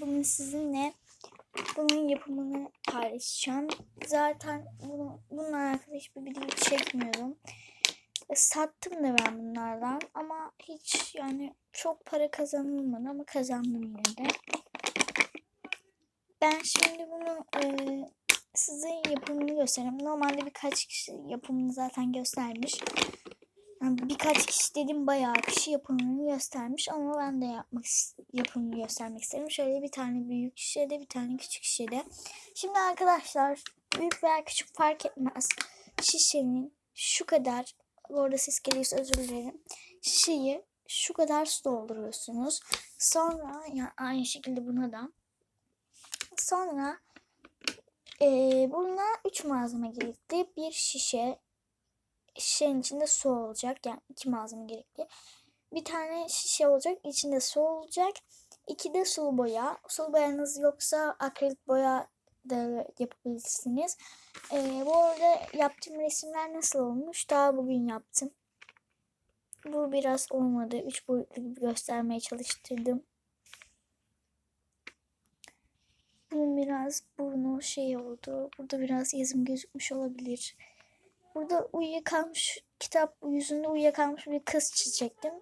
Bugün sizinle bunun yapımını paylaşacağım. Zaten bunu, bununla alakalı hiçbir video çekmiyorum. E, Sattım da ben bunlardan ama hiç yani çok para kazanılmadı ama kazandım yine de. Ben şimdi bunu e, size yapımını göstereyim. Normalde birkaç kişi yapımını zaten göstermiş. Birkaç kişi dedim bayağı kişi yapımını göstermiş ama ben de yapmak yapımını göstermek istedim. Şöyle bir tane büyük şişede bir tane küçük şişede. Şimdi arkadaşlar büyük veya küçük fark etmez. Şişenin şu kadar bu arada ses geliyorsa özür dilerim. Şişeyi şu kadar su dolduruyorsunuz. Sonra yani aynı şekilde buna da. Sonra eee buna 3 malzeme gerekli. Bir şişe, şişenin içinde su olacak. Yani iki malzeme gerekli. Bir tane şişe olacak. içinde su olacak. İki de sulu boya. Sulu boyanız yoksa akrilik boya da yapabilirsiniz. Ee, bu arada yaptığım resimler nasıl olmuş? Daha bugün yaptım. Bu biraz olmadı. Üç boyutlu gibi göstermeye çalıştırdım. Bunun biraz burnu şey oldu. Burada biraz yazım gözükmüş olabilir. Burada uyuyakalmış kitap yüzünde uyuyakalmış bir kız çizecektim.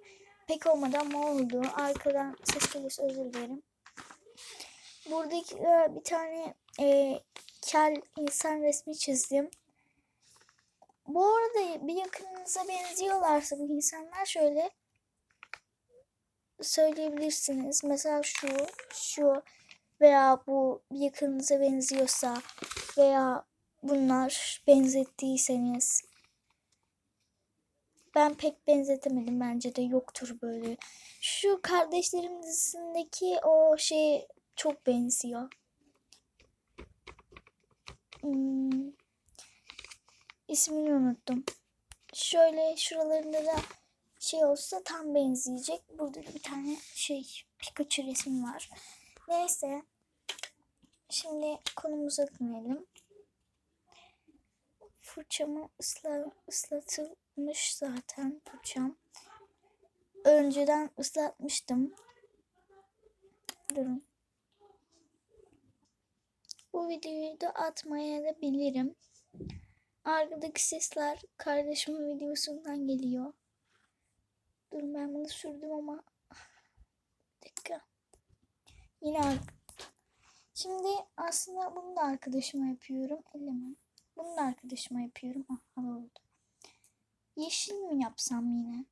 Pek olmadı ama oldu. Arkadan ses geliyorsa özür dilerim. Buradaki e, bir tane e, kel insan resmi çizdim. Bu arada bir yakınınıza benziyorlarsa bu insanlar şöyle söyleyebilirsiniz. Mesela şu, şu veya bu bir yakınınıza benziyorsa veya bunlar benzettiyseniz ben pek benzetemedim bence de yoktur böyle. Şu kardeşlerim dizisindeki o şey çok benziyor. Hmm, ismini unuttum. Şöyle şuralarında da şey olsa tam benzeyecek. Burada da bir tane şey Pikachu resmi var. Neyse. Şimdi konumuza dönelim. Fırçamı ısla, ıslatılmış zaten fırçam. Önceden ıslatmıştım. Durun. Bu videoyu da atmaya da bilirim. Arkadaki sesler kardeşimin videosundan geliyor. Durun ben bunu sürdüm ama bir dakika. Yine Şimdi aslında bunu da arkadaşıma yapıyorum. Elleme. Bunu da arkadaşıma yapıyorum. Ah hava oldu. Yeşil mi yapsam yine?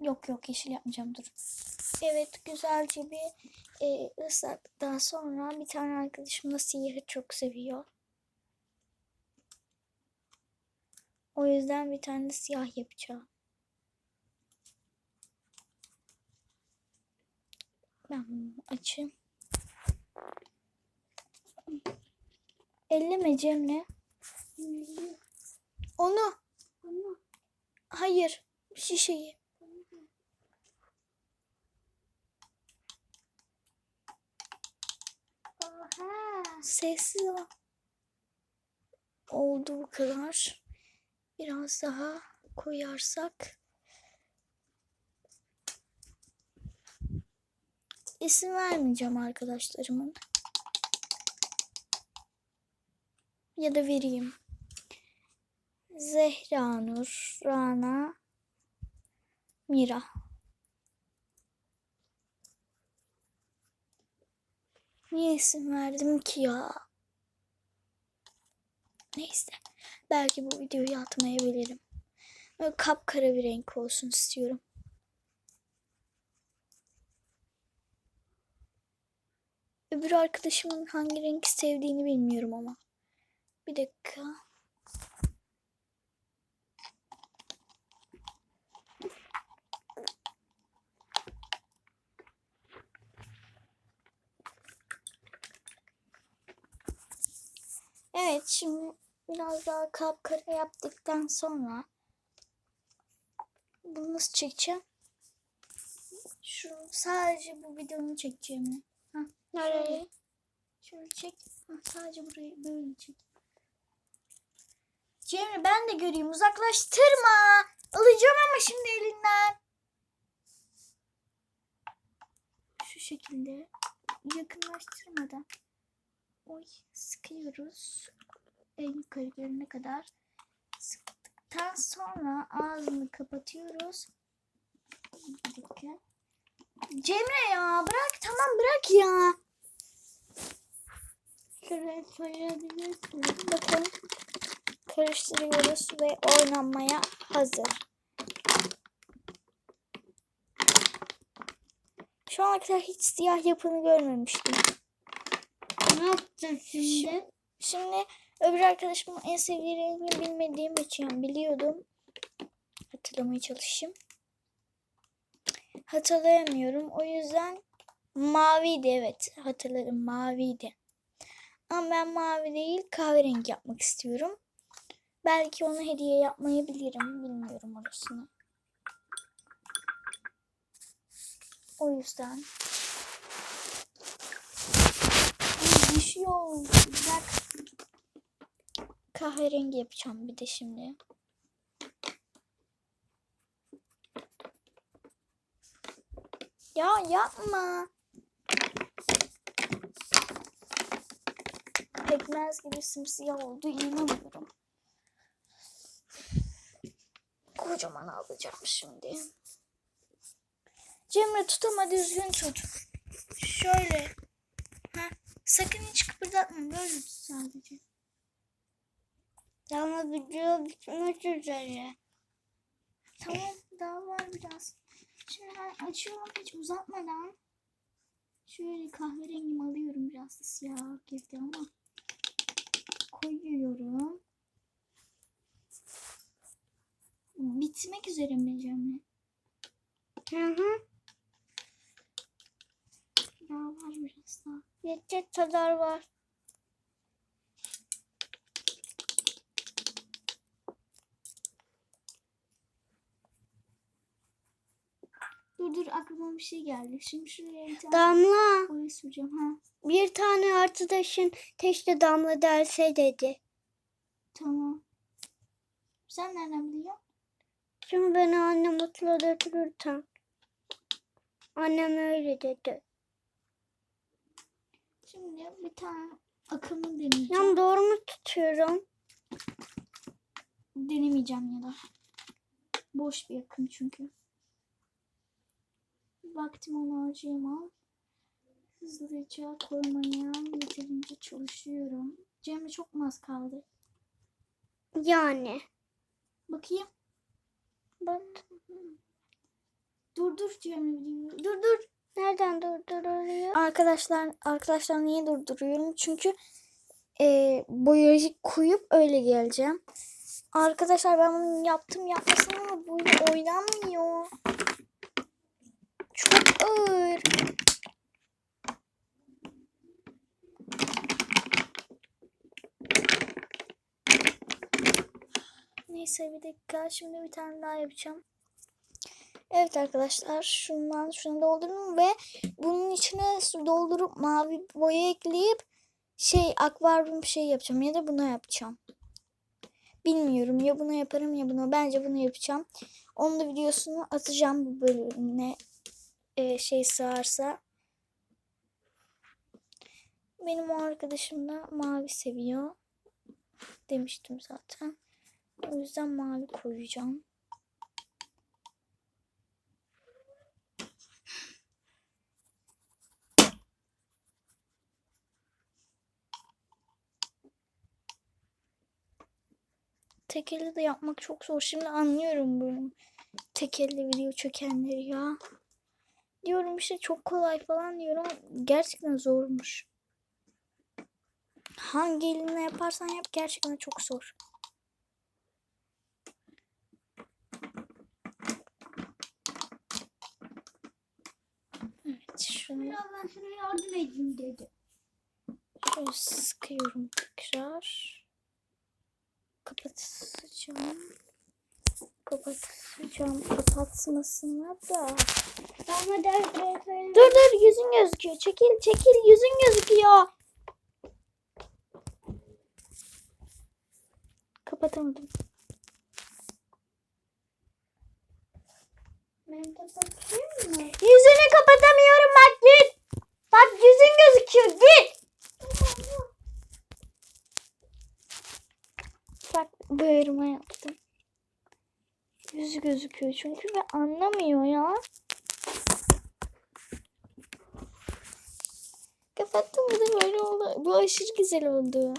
Yok yok yeşil yapmayacağım dur. Evet güzelce bir e, ıslattıktan sonra bir tane arkadaşım da siyahı çok seviyor. O yüzden bir tane de siyah yapacağım. Ben bunu açayım. Elleme Cemre. Onu. Hayır. Şişeyi. Sessiz ol. Oldu bu kadar. Biraz daha koyarsak. İsim vermeyeceğim arkadaşlarımın. Ya da vereyim. Zehra Nur, Rana, Mira. Niye isim verdim ki ya? Neyse. Belki bu videoyu atmayabilirim. Böyle kapkara bir renk olsun istiyorum. Öbür arkadaşımın hangi renk sevdiğini bilmiyorum ama. Bir dakika. Evet şimdi biraz daha kapkara yaptıktan sonra bunu nasıl çekeceğim? Şu sadece bu videonu çekeceğim. Ha, nereye? Şöyle çek. Ha, sadece burayı böyle çek. Cemre ben de göreyim. Uzaklaştırma. Alacağım ama şimdi elinden. Şu şekilde. yakınlaştırmadan oy sıkıyoruz. En yukarı görene kadar sıktıktan sonra ağzını kapatıyoruz. Cemre ya bırak tamam bırak ya. Şuraya koyabilirsin. Bakın karıştırıyoruz ve oynanmaya hazır. Şu ana kadar hiç siyah yapını görmemiştim. Ne yapacağız şimdi? Şimdi öbür arkadaşımın en sevdiği rengini bilmediğim için biliyordum. Hatırlamaya çalışayım. Hatırlayamıyorum. O yüzden maviydi evet. Hatırladım maviydi. Ama ben mavi değil kahverengi yapmak istiyorum. Belki ona hediye yapmayabilirim. Bilmiyorum orasını. O yüzden. Bir dakika. Kahverengi yapacağım bir de şimdi. Ya yapma. Pekmez gibi simsiyah oldu. İnanamıyorum. Kocaman alacağım şimdi. Cemre tut ama düzgün tut. Şöyle. Heh. Sakın hiç kıpırdatma. Böyle tut sadece. Ama video bitmek üzere. Tamam daha var biraz. Şimdi açıyorum hiç uzatmadan. Şöyle kahverengimi alıyorum biraz da siyah girdi ama. Koyuyorum. Bitmek üzere mi Cemre? Hı hı. Daha var biraz daha. Yetecek kadar var. Dur dur aklıma bir şey geldi. Şimdi şuraya bir tane Damla. boya süreceğim. Ha Bir tane arkadaşın teşte damla derse dedi. tamam. Sen nereden biliyorsun? Şimdi beni annem mutlu götürürken. Annem öyle dedi. Şimdi bir tane akımı deneyeceğim. Yan doğru mu tutuyorum? Denemeyeceğim ya da. Boş bir akım çünkü. Vaktim onu harcayamam. Hızlıca koymaya yeterince çalışıyorum. Cemre çok mu az kaldı? Yani. Bakayım. Bak. Dur dur videoyu. Dur dur. Nereden durduruluyor? Arkadaşlar arkadaşlar niye durduruyorum? Çünkü e, boyayı koyup öyle geleceğim. Arkadaşlar ben bunu yaptım yapmasın ama bu oynanmıyor. Çok ağır. Neyse bir dakika şimdi bir tane daha yapacağım. Evet arkadaşlar şundan şunu doldurun ve bunun içine su doldurup mavi boya ekleyip şey akvaryum şey yapacağım ya da buna yapacağım. Bilmiyorum ya bunu yaparım ya bunu. Bence bunu yapacağım. Onun da videosunu atacağım bu bölümüne e, şey sığarsa. Benim o arkadaşım da mavi seviyor. Demiştim zaten. O yüzden mavi koyacağım. tek de yapmak çok zor. Şimdi anlıyorum bunu. Tek video çökenleri ya. Diyorum işte çok kolay falan diyorum. Gerçekten zormuş. Hangi elinle yaparsan yap gerçekten çok zor. Evet şunu ben sana yardım edeyim dedi. şöyle sıkıyorum tekrar. Kapatacağım. Kapatacağım. Kapatmasına da. Damla derse Dur dur yüzün gözüküyor. Çekil çekil yüzün gözüküyor. Kapatamadım. Yüzünü kapatamıyorum bak git. Bak yüzün gözüküyor git. Bak bağırma yaptım. Yüzü gözüküyor çünkü ve anlamıyor ya. Kapattım bu da böyle oldu. Bu aşırı güzel oldu.